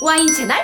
와인 채널?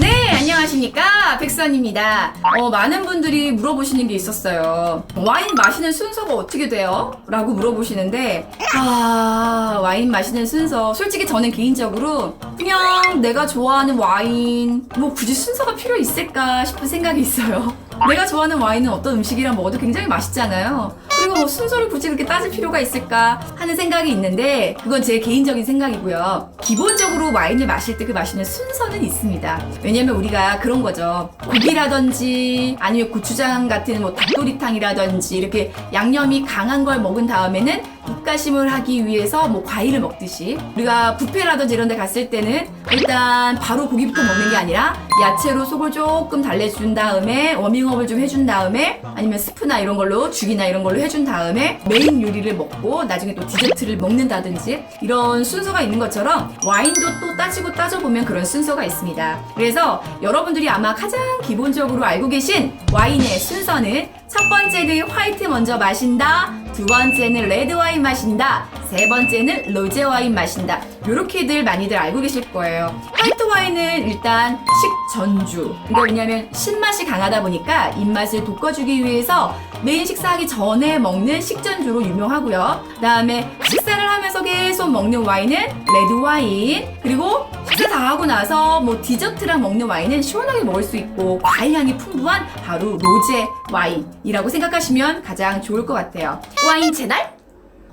네, 안녕하십니까. 백선입니다. 어, 많은 분들이 물어보시는 게 있었어요. 와인 마시는 순서가 어떻게 돼요? 라고 물어보시는데, 아, 와인 마시는 순서. 솔직히 저는 개인적으로 그냥 내가 좋아하는 와인, 뭐 굳이 순서가 필요 있을까 싶은 생각이 있어요. 내가 좋아하는 와인은 어떤 음식이랑 먹어도 굉장히 맛있잖아요. 그리고 뭐 순서를 굳이 그렇게 따질 필요가 있을까 하는 생각이 있는데 그건 제 개인적인 생각이고요. 기본적으로 와인을 마실 때 그 마시는 순서는 있습니다. 왜냐면 우리가 그런 거죠. 고기라든지 아니면 고추장 같은 뭐 닭도리탕이라든지 이렇게 양념이 강한 걸 먹은 다음에는 입가심을 하기 위해서 뭐 과일을 먹듯이 우리가 뷔페라든지 이런 데 갔을 때는 일단 바로 고기부터 먹는 게 아니라 야채로 속을 조금 달래준 다음에 워밍업을 좀 해준 다음에 아니면 스프나 이런 걸로 죽이나 이런 걸로 해준 다음에 메인 요리를 먹고 나중에 또 디저트를 먹는다든지 이런 순서가 있는 것처럼 와인도 또 따지고 따져보면 그런 순서가 있습니다. 그래서 여러분들이 아마 가장 기본적으로 알고 계신 와인의 순서는 첫 번째는 화이트 먼저 마신다. 두 번째는 레드 와인 마신다. 세 번째는 로제 와인 마신다. 요렇게들 많이들 알고 계실 거예요. 화이트 와인은 일단 식전주. 그러니까 왜냐면 신맛이 강하다 보니까 입맛을 돋궈주기 위해서 메인 식사하기 전에 먹는 식전주로 유명하고요. 그 다음에 식사를 하면서 계속 먹는 와인은 레드 와인. 그리고 식사 다 하고 나서 뭐 디저트랑 먹는 와인은 시원하게 먹을 수 있고 과일 향이 풍부한 바로 로제 와인이라고 생각하시면 가장 좋을 것 같아요. 와인 채널?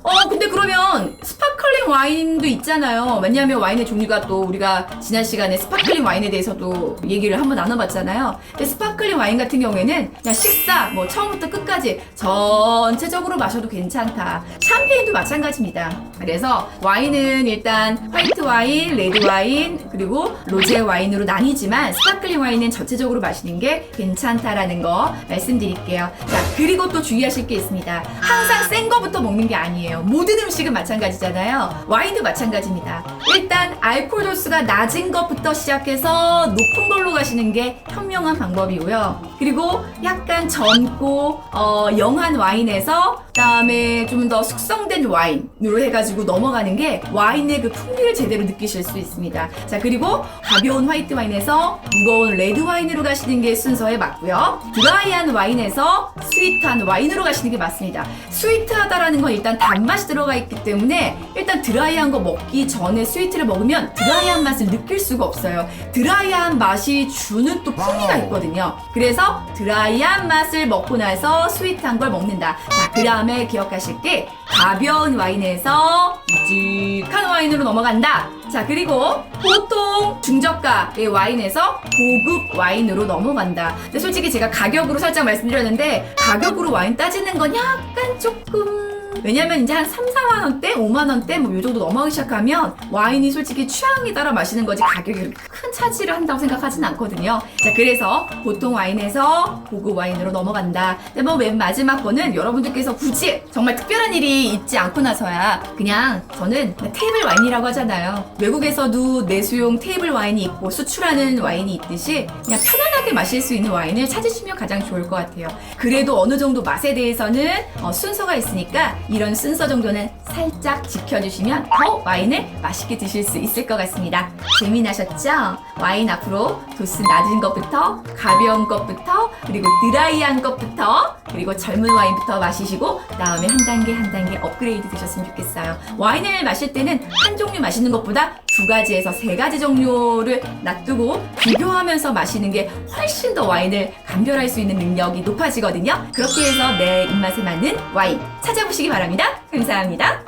어, 근데 그러면 스파클링 와인도 있잖아요. 왜냐하면 와인의 종류가 또 우리가 지난 시간에 스파클링 와인에 대해서도 얘기를 한번 나눠봤잖아요. 근데 스파클링 와인 같은 경우에는 그냥 식사, 뭐 처음부터 끝까지 전체적으로 마셔도 괜찮다. 샴페인도 마찬가지입니다. 그래서 와인은 일단 화이트 와인, 레드 와인, 그리고 로제 와인으로 나뉘지만 스파클링 와인은 전체적으로 마시는 게 괜찮다라는 거 말씀드릴게요. 자, 그리고 또 주의하실 게 있습니다. 항상 센 거부터 먹는 게 아니에요. 모든 음식은 마찬가지잖아요. 와인도 마찬가지입니다. 일단 알코올 도수가 낮은 것부터 시작해서 높은 걸로 가시는 게 현명한 방법이고요. 그리고 약간 젊고 어, 영한 와인에서 그다음에 좀 더 숙성된 와인으로 해가지고 넘어가는 게 와인의 그 풍미를 제대로 느끼실 수 있습니다. 자 그리고 가벼운 화이트 와인에서 무거운 레드 와인으로 가시는 게 순서에 맞고요. 드라이한 와인에서 스윗한 와인으로 가시는 게 맞습니다. 스위트하다라는 건 일단 단 맛이 들어가 있기 때문에 일단 드라이한 거 먹기 전에 스위트를 먹으면 드라이한 맛을 느낄 수가 없어요. 드라이한 맛이 주는 또 풍미가 있거든요. 그래서 드라이한 맛을 먹고 나서 스윗한 걸 먹는다. 자, 그 다음에 기억하실 게 가벼운 와인에서 묵직한 와인으로 넘어간다. 자, 그리고 보통 중저가의 와인에서 고급 와인으로 넘어간다. 근데 솔직히 제가 가격으로 살짝 말씀드렸는데 가격으로 와인 따지는 건 약간 조금 왜냐면 이제 한 3, 4만 원대, 5만 원대 뭐요 정도 넘어가기 시작하면 와인이 솔직히 취향에 따라 마시는 거지 가격이 큰 차지를 한다고 생각하진 않거든요. 자, 그래서 보통 와인에서 고급 와인으로 넘어간다. 근데 뭐 맨 마지막 거는 여러분들께서 굳이 정말 특별한 일이 있지 않고 나서야 그냥 저는 테이블 와인이라고 하잖아요. 외국에서도 내수용 테이블 와인이 있고 수출하는 와인이 있듯이 그냥 편 안하게 마실 수 있는 와인을 찾으시면 가장 좋을 것 같아요. 그래도 어느 정도 맛에 대해서는 어, 순서가 있으니까 이런 순서 정도는 살짝 지켜주시면 더 와인을 맛있게 드실 수 있을 것 같습니다. 재미나셨죠? 와인 앞으로 도수 낮은 것부터 가벼운 것부터 그리고 드라이한 것부터 그리고 젊은 와인부터 마시시고 다음에 한 단계 한 단계 업그레이드 되셨으면 좋겠어요. 와인을 마실 때는 한 종류 마시는 것보다 두 가지에서 세 가지 종류를 놔두고 비교하면서 마시는 게 훨씬 더 와인을 감별할 수 있는 능력이 높아지거든요. 그렇게 해서 내 입맛에 맞는 와인 찾아보시기 바랍니다. 감사합니다.